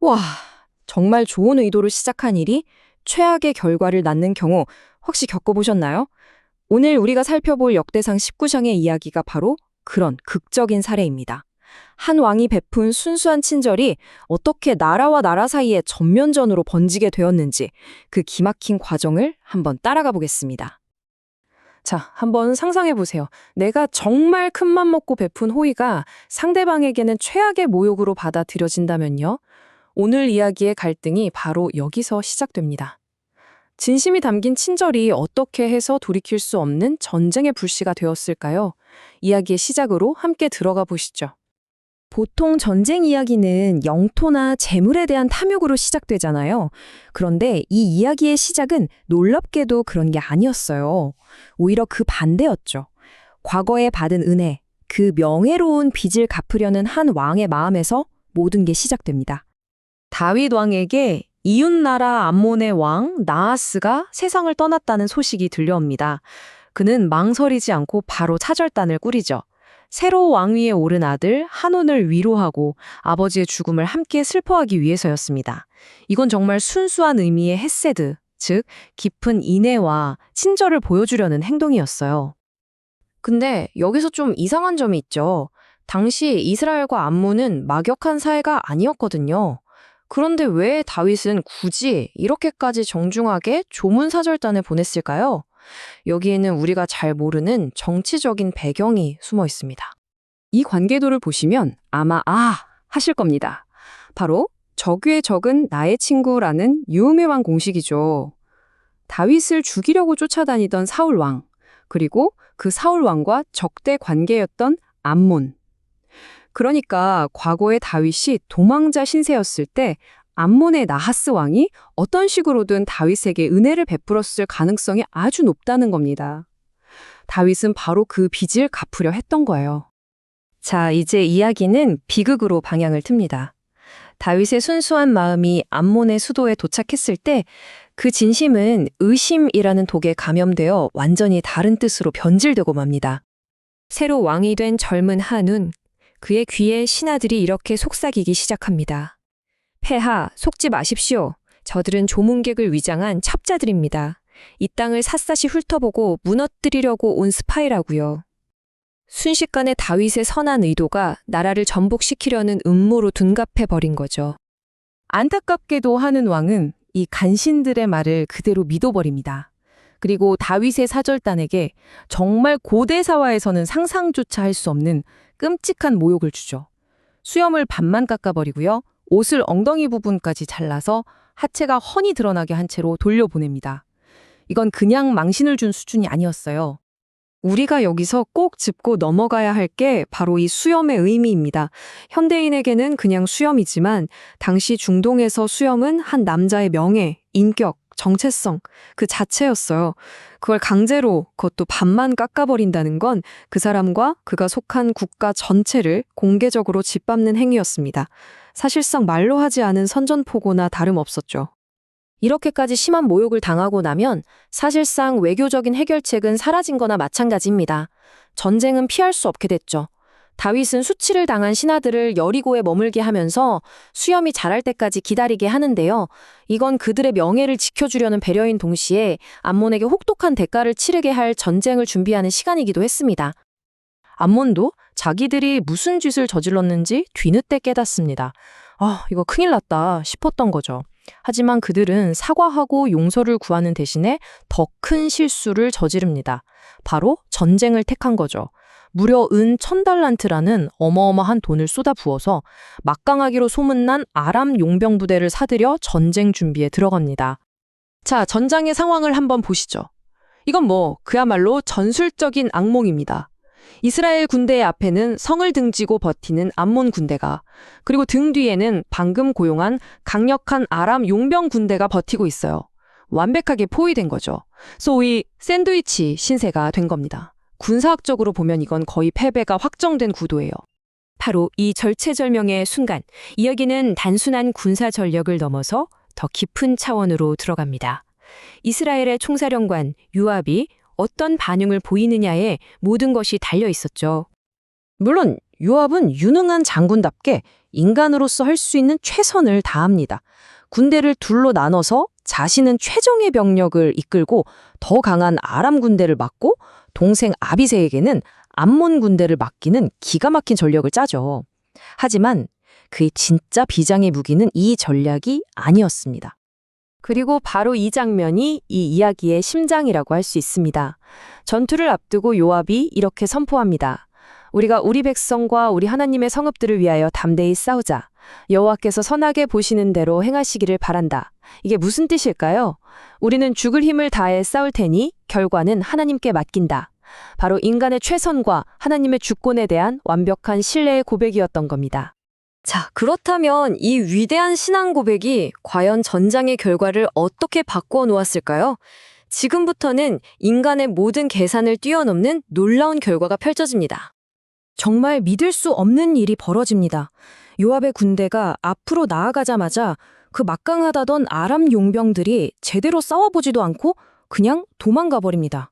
와, 정말 좋은 의도로 시작한 일이 최악의 결과를 낳는 경우 혹시 겪어보셨나요? 오늘 우리가 살펴볼 역대상 19장의 이야기가 바로 그런 극적인 사례입니다. 한 왕이 베푼 순수한 친절이 어떻게 나라와 나라 사이에 전면전으로 번지게 되었는지 그 기막힌 과정을 한번 따라가 보겠습니다. 자, 한번 상상해 보세요. 내가 정말 큰 맘 먹고 베푼 호의가 상대방에게는 최악의 모욕으로 받아들여진다면요. 오늘 이야기의 갈등이 바로 여기서 시작됩니다. 진심이 담긴 친절이 어떻게 해서 돌이킬 수 없는 전쟁의 불씨가 되었을까요? 이야기의 시작으로 함께 들어가 보시죠. 보통 전쟁 이야기는 영토나 재물에 대한 탐욕으로 시작되잖아요. 그런데 이 이야기의 시작은 놀랍게도 그런 게 아니었어요. 오히려 그 반대였죠. 과거에 받은 은혜, 그 명예로운 빚을 갚으려는 한 왕의 마음에서 모든 게 시작됩니다. 다윗 왕에게 이웃나라 암몬의 왕 나하스가 세상을 떠났다는 소식이 들려옵니다. 그는 망설이지 않고 바로 차절단을 꾸리죠. 새로 왕위에 오른 아들 한온을 위로하고 아버지의 죽음을 함께 슬퍼하기 위해서였습니다. 이건 정말 순수한 의미의 헤세드, 즉 깊은 인애와 친절을 보여주려는 행동이었어요. 근데 여기서 좀 이상한 점이 있죠. 당시 이스라엘과 암몬은 막역한 사이가 아니었거든요. 그런데 왜 다윗은 굳이 이렇게까지 정중하게 조문사절단을 보냈을까요? 여기에는 우리가 잘 모르는 정치적인 배경이 숨어 있습니다. 이 관계도를 보시면 아마 아 하실 겁니다. 바로 적의 적은 나의 친구라는 유명한 공식이죠. 다윗을 죽이려고 쫓아다니던 사울 왕, 그리고 그 사울 왕과 적대 관계였던 암몬. 그러니까 과거의 다윗이 도망자 신세였을 때 암몬의 나하스 왕이 어떤 식으로든 다윗에게 은혜를 베풀었을 가능성이 아주 높다는 겁니다. 다윗은 바로 그 빚을 갚으려 했던 거예요. 자, 이제 이야기는 비극으로 방향을 틉니다. 다윗의 순수한 마음이 암몬의 수도에 도착했을 때 그 진심은 의심이라는 독에 감염되어 완전히 다른 뜻으로 변질되고 맙니다. 새로 왕이 된 젊은 한운, 그의 귀에 신하들이 이렇게 속삭이기 시작합니다. 폐하, 속지 마십시오. 저들은 조문객을 위장한 첩자들입니다. 이 땅을 샅샅이 훑어보고 무너뜨리려고 온 스파이라고요. 순식간에 다윗의 선한 의도가 나라를 전복시키려는 음모로 둔갑해 버린 거죠. 안타깝게도 하는 왕은 이 간신들의 말을 그대로 믿어버립니다. 그리고 다윗의 사절단에게 정말 고대사화에서는 상상조차 할 수 없는 끔찍한 모욕을 주죠. 수염을 반만 깎아버리고요. 옷을 엉덩이 부분까지 잘라서 하체가 훤히 드러나게 한 채로 돌려보냅니다. 이건 그냥 망신을 준 수준이 아니었어요. 우리가 여기서 꼭 짚고 넘어가야 할 게 바로 이 수염의 의미입니다. 현대인에게는 그냥 수염이지만 당시 중동에서 수염은 한 남자의 명예, 인격, 정체성 그 자체였어요. 그걸 강제로 그것도 반만 깎아버린다는 건 그 사람과 그가 속한 국가 전체를 공개적으로 짓밟는 행위였습니다. 사실상 말로 하지 않은 선전포고나 다름없었죠. 이렇게까지 심한 모욕을 당하고 나면 사실상 외교적인 해결책은 사라진 거나 마찬가지입니다. 전쟁은 피할 수 없게 됐죠. 다윗은 수치를 당한 신하들을 여리고에 머물게 하면서 수염이 자랄 때까지 기다리게 하는데요. 이건 그들의 명예를 지켜주려는 배려인 동시에 암몬에게 혹독한 대가를 치르게 할 전쟁을 준비하는 시간이기도 했습니다. 암몬도 자기들이 무슨 짓을 저질렀는지 뒤늦게 깨닫습니다. 아, 이거 큰일 났다 싶었던 거죠. 하지만 그들은 사과하고 용서를 구하는 대신에 더 큰 실수를 저지릅니다. 바로 전쟁을 택한 거죠. 무려 은 천달란트라는 어마어마한 돈을 쏟아 부어서 막강하기로 소문난 아람 용병 부대를 사들여 전쟁 준비에 들어갑니다. 자, 전장의 상황을 한번 보시죠. 이건 뭐 그야말로 전술적인 악몽입니다. 이스라엘 군대의 앞에는 성을 등지고 버티는 암몬 군대가 그리고 등 뒤에는 방금 고용한 강력한 아람 용병 군대가 버티고 있어요. 완벽하게 포위된 거죠. 소위 샌드위치 신세가 된 겁니다. 군사학적으로 보면 이건 거의 패배가 확정된 구도예요. 바로 이 절체절명의 순간, 이야기는 단순한 군사 전력을 넘어서 더 깊은 차원으로 들어갑니다. 이스라엘의 총사령관 유압이 어떤 반응을 보이느냐에 모든 것이 달려 있었죠. 물론 유압은 유능한 장군답게 인간으로서 할 수 있는 최선을 다합니다. 군대를 둘로 나눠서 자신은 최정예 병력을 이끌고 더 강한 아람 군대를 맡고 동생 아비세에게는 암몬 군대를 맡기는 기가 막힌 전력을 짜죠. 하지만 그의 진짜 비장의 무기는 이 전략이 아니었습니다. 그리고 바로 이 장면이 이 이야기의 심장이라고 할 수 있습니다. 전투를 앞두고 요압이 이렇게 선포합니다. 우리가 우리 백성과 우리 하나님의 성읍들을 위하여 담대히 싸우자. 여호와께서 선하게 보시는 대로 행하시기를 바란다. 이게 무슨 뜻일까요? 우리는 죽을 힘을 다해 싸울 테니 결과는 하나님께 맡긴다. 바로 인간의 최선과 하나님의 주권에 대한 완벽한 신뢰의 고백이었던 겁니다. 자, 그렇다면 이 위대한 신앙 고백이 과연 전장의 결과를 어떻게 바꾸어 놓았을까요? 지금부터는 인간의 모든 계산을 뛰어넘는 놀라운 결과가 펼쳐집니다. 정말 믿을 수 없는 일이 벌어집니다. 요압의 군대가 앞으로 나아가자마자 그 막강하다던 아람 용병들이 제대로 싸워보지도 않고 그냥 도망가 버립니다.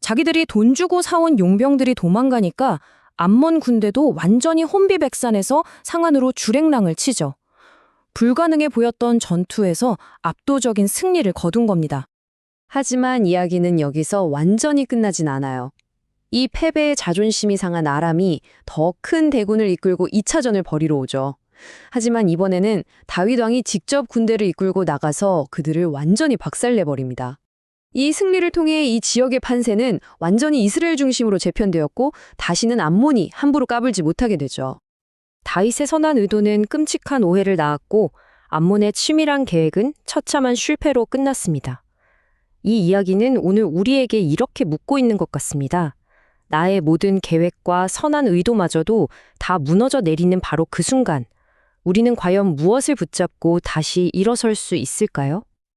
자기들이 돈 주고 사온 용병들이 도망가니까 암몬 군대도 완전히 혼비백산해서 상안으로 주랭랑을 치죠. 불가능해 보였던 전투에서 압도적인 승리를 거둔 겁니다. 하지만 이야기는 여기서 완전히 끝나진 않아요. 이 패배의 자존심이 상한 아람이 더 큰 대군을 이끌고 2차전을 벌이러 오죠. 하지만 이번에는 다윗 왕이 직접 군대를 이끌고 나가서 그들을 완전히 박살내버립니다. 이 승리를 통해 이 지역의 판세는 완전히 이스라엘 중심으로 재편되었고 다시는 암몬이 함부로 까불지 못하게 되죠. 다윗의 선한 의도는 끔찍한 오해를 낳았고 암몬의 치밀한 계획은 처참한 실패로 끝났습니다. 이 이야기는 오늘 우리에게 이렇게 묻고 있는 것 같습니다. 나의 모든 계획과 선한 의도마저도 다 무너져 내리는 바로 그 순간, 우리는 과연 무엇을 붙잡고 다시 일어설 수 있을까요?